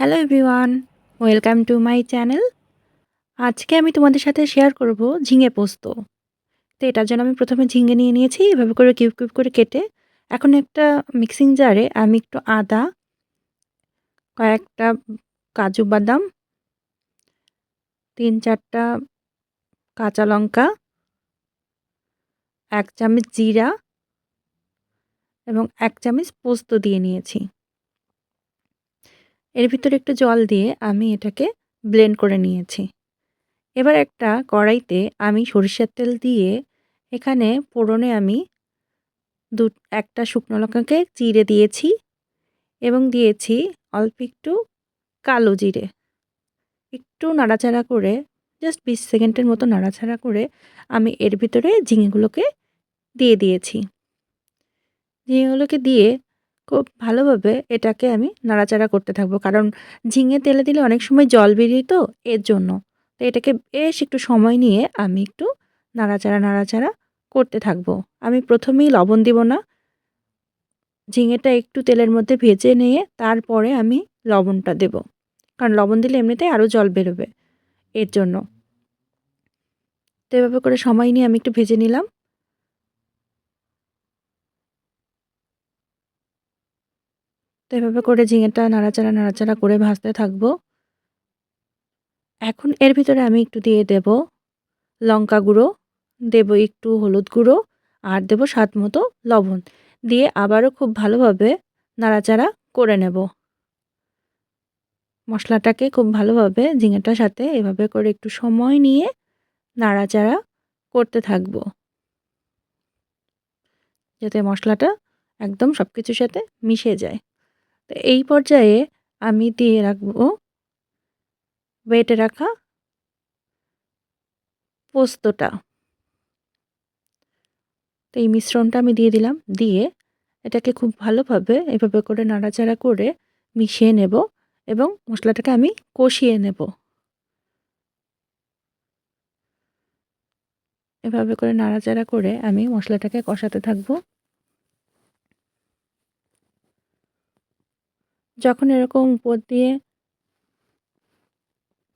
Hello everyone welcome to my channel আজকে আমি তোমাদের সাথে শেয়ার করব ঝিঙে পোস্ত। তো এটার জন্য আমি প্রথমে ঝিঙে নিয়ে নিয়েছি, এভাবে করে কিউব কিউব করে কেটে। এখন একটা মিক্সিং জারে আমি একটু আদা, কয়েকটা কাজু বাদাম, তিন চারটা কাঁচা লঙ্কা, এক চামচ জিরা এবং এক চামচ পোস্ত দিয়ে নিয়েছি। এর ভিতরে একটু জল দিয়ে আমি এটাকে ব্লেন্ড করে নিয়েছি। এবার একটা কড়াইতে আমি সরিষার তেল দিয়ে এখানে ফোড়নে আমি দু, একটা শুকনো লঙ্কাকে চিড়ে দিয়েছি এবং দিয়েছি অল্প একটু কালো জিরে। একটু নাড়াচাড়া করে জাস্ট বিশ সেকেন্ডের মতো নাড়াচাড়া করে আমি এর ভিতরে ঝিঙেগুলোকে দিয়ে দিয়েছি। ঝিঙেগুলোকে দিয়ে খুব ভালোভাবে এটাকে আমি নাড়াচাড়া করতে থাকব। কারণ ঝিঙে তেলে দিলে অনেক সময় জল বেরিয়ে তো এর জন্য। তো এটাকে বেশ একটু সময় নিয়ে আমি একটু নাড়াচাড়া নাড়াচাড়া করতে থাকব। আমি প্রথমেই লবণ দিব না। ঝিঙেটা একটু তেলের মধ্যে ভেজে নিয়ে তারপরে আমি লবণটা দেব। কারণ লবণ দিলে এমনিতে আরও জল বেরোবে এর জন্য। তো এভাবে করে সময় নিয়ে আমি একটু ভেজে নিলাম। তো এভাবে করে ঝিঙেটা নাড়াচাড়া নাড়াচাড়া করে ভাজতে থাকব। এখন এর ভিতরে আমি একটু দিয়ে দেব লঙ্কা গুঁড়ো, দেব একটু হলুদ গুঁড়ো আর দেব স্বাদ মতো লবণ দিয়ে আবারও খুব ভালোভাবে নাড়াচাড়া করে নেব। মশলাটাকে খুব ভালোভাবে ঝিঙেটার সাথে এভাবে করে একটু সময় নিয়ে নাড়াচাড়া করতে থাকব। যাতে মশলাটা একদম সব কিছুর সাথে মিশে যায়। তো এই পর্যায়ে আমি দিয়ে রাখব, বেটে রাখা পোস্তটা। তো এই মিশ্রণটা আমি দিয়ে দিলাম, দিয়ে এটাকে খুব ভালোভাবে এভাবে করে নাড়াচাড়া করে মিশিয়ে নেব এবং মশলাটাকে আমি কষিয়ে নেব। এভাবে করে নাড়াচাড়া করে আমি মশলাটাকে কষাতে থাকব। যখন এরকম উপর দিয়ে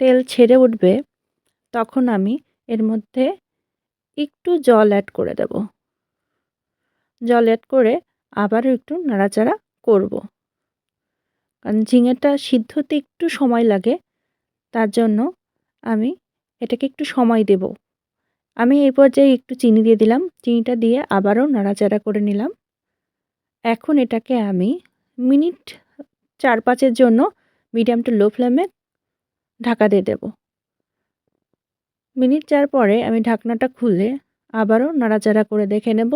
তেল ছেড়ে উঠবে, তখন আমি এর মধ্যে একটু জল অ্যাড করে দেব। জল অ্যাড করে আবারও একটু নাড়াচাড়া করব। কারণ ঝিঙেটা সিদ্ধতে একটু সময় লাগে, তার জন্য আমি এটাকে একটু সময় দেব। আমি এই পর্যায়ে একটু চিনি দিয়ে দিলাম। চিনিটা দিয়ে আবারও নাড়াচাড়া করে নিলাম। এখন এটাকে আমি মিনিট চার পাঁচের জন্য মিডিয়াম টু লো ফ্লেমে ঢাকা দিয়ে দেব। মিনিট চার পরে আমি ঢাকনাটা খুলে আবারও নাড়াচাড়া করে দেখে নেব।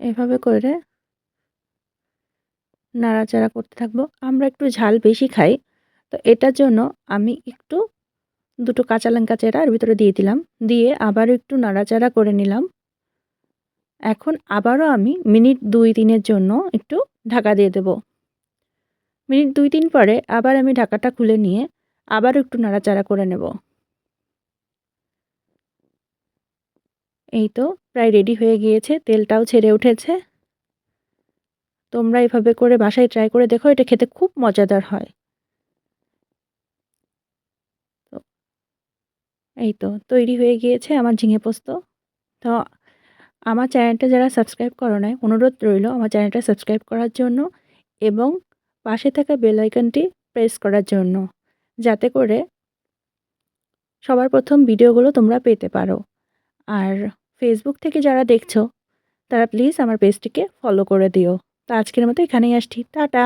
এভাবে করে নাড়াচাড়া করতে থাকব। আমরা একটু ঝাল বেশি খাই, তো এটার জন্য আমি একটু দুটো কাঁচা লঙ্কা চেরা এর ভিতরে দিয়ে দিলাম। দিয়ে আবারও একটু নাড়াচাড়া করে নিলাম। এখন আবারও আমি মিনিট দুই তিনের জন্য একটু ঢাকা দিয়ে দেব। মিনিট দুই তিন পরে আবার আমি ঢাকাটা খুলে নিয়ে আবার একটু নাড়াচাড়া করে নেব। এই তো প্রায় রেডি হয়ে গিয়েছে, তেলটাও ছেড়ে উঠেছে। তোমরা এভাবে করে বাসায় ট্রাই করে দেখো, এটা খেতে খুব মজাদার হয়। এই তো তৈরি হয়ে গিয়েছে আমার ঝিঙে পোস্ত। তো আমার চ্যানেলটা যারা সাবস্ক্রাইব করো নাই, অনুরোধ রইল আমার চ্যানেলটা সাবস্ক্রাইব করার জন্য এবং পাশে থাকা বেল আইকনটি প্রেস করার জন্য, যাতে করে সবার প্রথম ভিডিওগুলো তোমরা পেতে পারো। আর ফেসবুক থেকে যারা দেখছ, তারা প্লিজ আমার পেজটিকে ফলো করে দিও। তো আজকের মতো এখানেই আসছি। টাটা!